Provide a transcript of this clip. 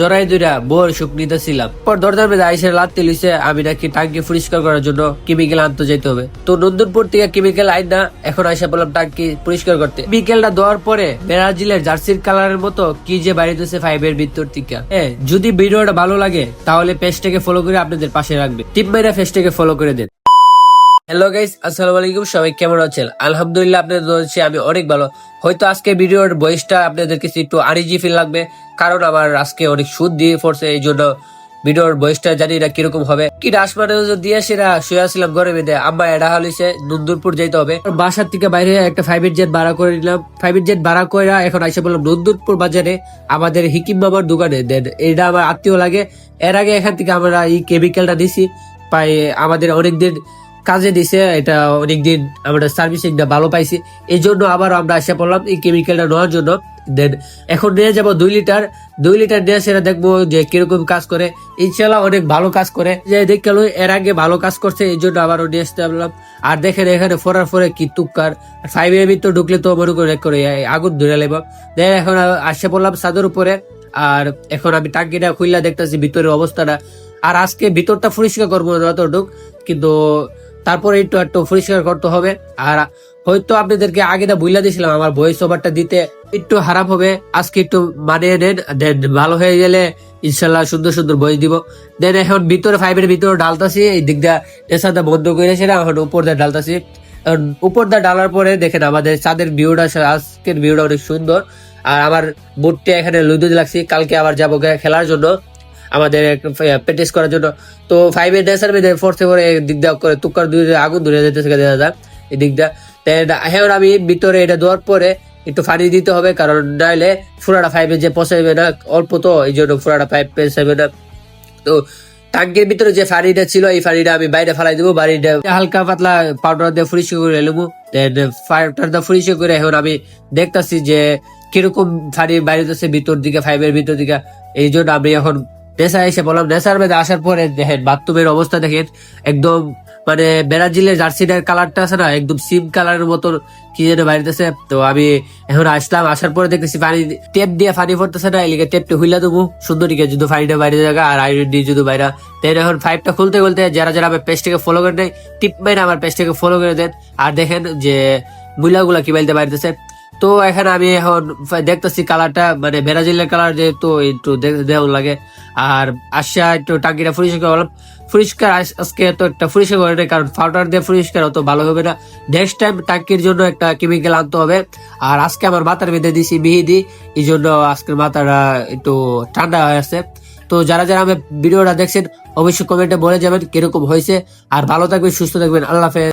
জড়াই দুইরা বোর সুখ পর দরজার মধ্যে আইসে লাত্তি লিছে আমি নাকি টাঙ্কি পরিষ্কার করার জন্য কেমিক্যাল আনতে যেতে হবে। তো নন্দনপুর থেকে কেমিক্যাল আইন না, এখন আইসা বললাম টাঙ্কি পরিষ্কার করতে। কেমিক্যালটা দেওয়ার পরে ব্রাজিলের জার্সির কালারের মতো কি যে বাইরেতেছে ফাইভের ভিতর থেকে। হ্যাঁ যদি ভিডিওটা ভালো লাগে, তাহলে পেজটাকে ফলো করে আপনাদের পাশে রাখবে টিপ মেরা পেজটাকে ফলো করে দেন। হ্যালো গাইস আসসালামু আলাইকুম সবাই কেমন আছেন? আলহামদুলিল্লাহ, আপনাদের হচ্ছে আমি অনেক ভালো। হয়তো আজকে ভিডিওর বয়সটা আপনাদের কাছে একটু আরিজি ফিল লাগবে, কারণ আমার আজকে অনেক সুদ দিয়ে পড়ছে, এই জন্য ভিডিওর বয়সটা জানি না কীরকম হবে। কি রাস মানে দিয়ে সেরা শুয়ে আসছিলাম ঘরে বেঁধে আম্মা এডা হলিছে নন্দুরপুর যেতে হবে। বাসার থেকে বাইরে একটা ফাইভের জেট ভাড়া করে নিলাম। ফাইভের জেট ভাড়া করে এখন আইসে বললাম নন্দুরপুর বাজারে আমাদের হিকিম বাবার দোকানে দেন। এটা আমার আত্মীয় লাগে। এর আগে এখান থেকে আমরা এই কেমিক্যালটা দিছি। পাই আমাদের অনেকদিন কাজে দিছে, এটা অনেকদিন আমরা সার্ভিসিংটা ভালো পাইছি। এই জন্য আবার আমরা এসে পড়লাম এই কেমিক্যালটা নেওয়ার জন্য। দেন এখন নিয়ে যাব দুই লিটার। দুই লিটার নিয়ে সেটা দেখব যে কীরকম কাজ করে। ইনশাল্লাহ অনেক ভালো কাজ করে। যে দেখতে এর আগে ভালো কাজ করছে, এই জন্য আবারও নিয়ে আসতে পারলাম। আর দেখেন এখানে ফোরার ফোরে কি তুক্কার। ফাইভ এর ভিতর ঢুকলে তো মনে করে করে আগুন ধরে লেব দেন এখন আসে পড়লাম ছাদের উপরে। আর এখন আমি টাঙ্কিটা খুললা দেখতেছি ভিতরের অবস্থাটা। আর আজকে ভিতরটা পরিষ্কার করব যতটুক। কিন্তু তারপরে একটু একটু পরিষ্কার করতে হবে। আর হয়তো আপনাদেরকে আগে দা বুঝলা দিয়েছিলাম, আমার ভয়েস ওভারটা দিতে একটু খারাপ হবে। আজকে একটু মানিয়ে নেন, দেন ভালো হয়ে গেলে ইনশাল্লাহ সুন্দর সুন্দর বই দিব। দেন এখন ভিতরে ফাইভের ভিতরে ডালতাছি এই দিক দা নেশাটা বন্ধ করে এখন উপর দিয়ে ডালতাছি উপর দা ডালার পরে দেখেন আমাদের চাঁদের ভিউটা আজকের ভিউটা অনেক সুন্দর। আর আমার বুটটা এখানে লুদু লাগছি, কালকে আবার যাব খেলার জন্য। আমাদের প্র্যাকটিস করার জন্য। তো ফাইভ ডেসার মেয়েদের ফোর্থে করে দিক দিয়ে করে তুকার দুই আগুন ধরে যেতেছে দেখা যায় এই দিক দিয়ে এখন আমি ভিতরে এটা দেওয়ার পরে একটু পানি দিতে হবে, কারণ নাইলে ফুরাটা ফাইভে যে পচাইবে না, অল্প তো, এই জন্য ফুরাটা ফাইভ পেছাবে না। তো টাঙ্কির ভিতরে যে ফাড়িটা ছিল, এই ফাড়িটা আমি বাইরে ফেলাই দেবো, বাড়িটা হালকা পাতলা পাউডার দিয়ে পরিষ্কার করে নেব। দেন ফায়ারটার দিয়ে পরিষ্কার করে এখন আমি দেখতাছি যে কীরকম ফাড়ি বাইরে যাচ্ছে ভিতর দিকে ফাইভের ভিতর দিকে। এই জন্য আমি এখন নেশা এসে বললাম নেশার মধ্যে আসার পরে দেখেন বাথরুমের অবস্থা দেখেন, একদম মানে ব্রাজিলের জার্সিটার কালারটা আছে না, একদম সিম কালারের মতো কি যেন বাইরেতেছে তো আমি এখন আসলাম, আসার পরে দেখতেছি পানি টেপ দিয়ে পানি পড়তেছে না এলিকে টেপটা খুলে দেবো। সুন্দরীকে যদি পানিটা বাইরে জায়গা আর আইরন দিয়ে যদি বাইরে তাই এখন ফাইভটা খুলতে খুলতে যারা যারা আমার পেজটাকে ফলো করে নেয় টিপ মাইনে আমার পেজটাকে ফলো করে দেন। আর দেখেন যে মুলাগুলা কি বাইতে বাইরেতেছে তো এখানে আমি এখন দেখতেছি কালারটা মানে ব্রাজিলের কালার যেহেতু, একটু দেওয়া লাগে। আর আসা একটু টাঙ্কিটা পরিষ্কার করলাম পরিষ্কার আজকে তো একটা পরিষ্কার করে কারণ পাউডার দিয়ে পরিষ্কার অত ভালো হবে না। নেক্সট টাইম টাঙ্কির জন্য একটা কেমিক্যাল আনতে হবে। আর আজকে আমার মাথার বেঁধে দিছি মিহিদি, এই জন্য আজকের মাথাটা একটু ঠান্ডা হয়ে আছে। তো যারা যারা আমার ভিডিওটা দেখছেন, অবশ্যই কমেন্টে বলে যাবেন কীরকম হয়েছে। আর ভালো থাকবেন, সুস্থ থাকবেন। আল্লাহ হাফেজ।